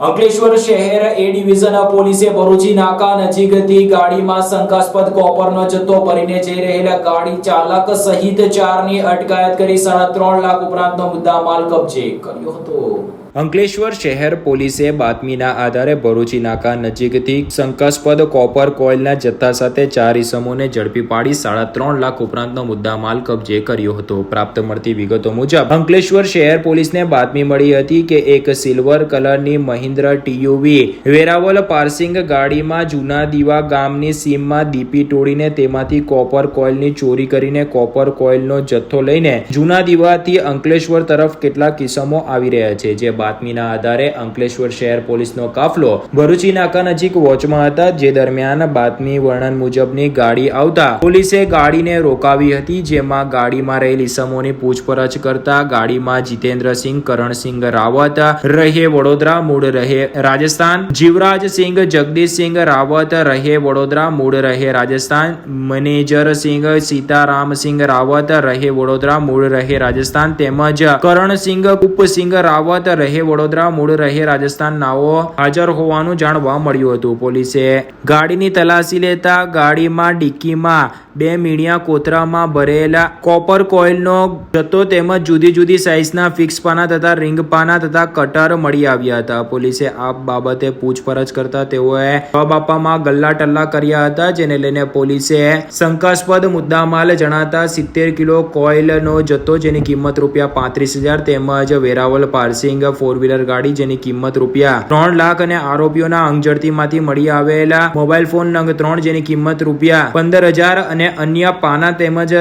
અંકલેશ્વર શહેર એ ડિવિઝન પોલીસે ભરૂચી, નાકા નજીકથી ગાડીમાં શંકાસ્પદ કોપરનો જથ્થો ભરીને જઈ રહેલા ગાડી ચાલક સહિત ચારની અટકાયત કરી સાડા ત્રણ લાખ ઉપરાંતનો મુદ્દામાલ કબજે કર્યો હતો. અંકલેશ્વર શહેર પોલીસે બાતમીના આધારે ભરૂચી નાકા નજીકથી શંકાસ્પદ કોપર કોઇલના જથ્થા સાથે ચાર ઇસમોને ઝડપી પાડી સાડા ત્રણ લાખ ઉપરાંતનો મુદ્દામાલ કબજે કર્યો હતો. પ્રાપ્ત મળતી વિગતો મુજબ, અંકલેશ્વર શહેર પોલીસને બાતમી મળી હતી કે એક સિલ્વર કલરની મહિન્દ્ર ટીયુવી વેરાવલ પાર્સિંગ ગાડીમાં જૂના દીવા ગામની સીમમાં દીપી તોડીને તેમાંથી કોપર કોઇલની ચોરી કરીને કોપર કોઇલનો જથ્થો લઈને જૂના દીવાથી અંકલેશ્વર તરફ કેટલાક કિસમો આવી રહ્યા છે, જે બાતમીના આધારે અંકલેશ્વર શહેર પોલીસનો કાફલો ભરૂચી નાકા નજીક વોચમાં હતા, જે દરમિયાન બાતમી વર્ણન મુજબની ગાડી આવતા પોલીસે ગાડીને રોકાવી હતી, જેમાં ગાડીમાં રહેલી સમોની પૂછપરછ કરતા ગાડીમાં જીતેન્દ્રસિંહ, કરણસિંહ રાવત રહે વડોદરા, મૂળ રહે રાજસ્થાન. જીવરાજસિંહ જગદીશસિંહ રાવત રહે વડોદરા, મૂળ રહે રાજસ્થાન. મેનેજરસિંહ સીતારામસિંહ રાવત રહે વડોદરા, મૂળ રહે રાજસ્થાન. તેમજ કરણસિંહ કુપસિંહ રાવત રહે વડોદરા, મૂળ રહે રાજસ્થાન નાઓ હાજર હોવાનું જાણવા મળ્યું હતું પોલીસે. ગાડીની તલાશી લેતા ગાડીમાં, ડિક્કીમાં બે મીડિયા કોથરામાં ભરેલા કોપર કોઇલનો જથ્થો તેમજ જુદી જુદી સાઇઝના ફિક્સ પાના તથા રિંગ પાના તથા કટર મળી આવ્યા હતા. પોલીસે આ બાબતે પૂછપરછ કરતા તેઓએ જવાબ આપવામાં ગલ્લા ટલ્લા કર્યા હતા, જેને લઈને પોલીસે શંકાસ્પદ મુદ્દામાલ જણાતા સિત્તેર કિલો કોઇલનો જથ્થો, જેની કિંમત રૂપિયા પાંત્રીસ હજાર તેમજ વેરાવલ પાર્સિંગ ફોર વ્હીલર ગાડી જેની કિંમત રૂપિયા ત્રણ લાખ અને આરોપીઓના અંગઝડતીમાંથી મળી આવેલા મોબાઈલ ફોન નંગ ત્રણ જેની કિંમત રૂપિયા પંદર હજાર અને અન્ય પાના તેમજ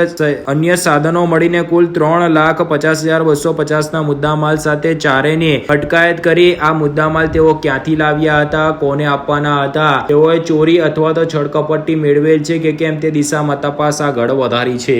અન્ય સાધનો મળીને કુલ ત્રણ લાખ પચાસ હજાર બસો પચાસના મુદ્દામાલ સાથે ચારેની અટકાયત કરી. આ મુદ્દામાલ તેઓ ક્યાંથી લાવ્યા હતા, કોને આપવાના હતા? તેઓએ ચોરી અથવા તો છળકપટ્ટી મેળવેલ છે કે કેમ તે દિશામાં તપાસ આગળ વધારી છે.